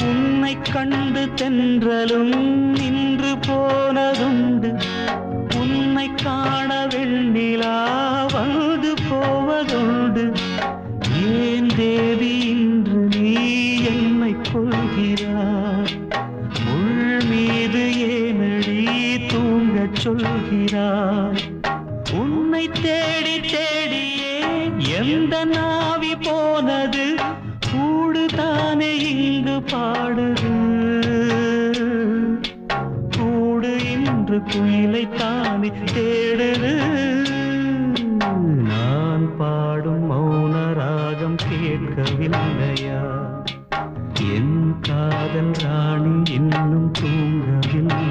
உன்னை கண்டு தென்றலும் நின்று போனதுண்டு. உன்னை காண வெண்ணிலா வந்து போவதுண்டு. ஏன் தேவி இன்று நீ என்னை கொள்கிறார் முள் மீது ஏனடி தூங்கச் சொல்கிறார் உன்னை தேடி தேடியே எந்த நாவி போனது? பாடுது. கூடு இன்று குயிலை தானே தேடுது. நான் பாடும் மௌன ராகம் கேட்கவில்லையா? என் காதல் ராணி இன்னும் தூங்கவில்லை.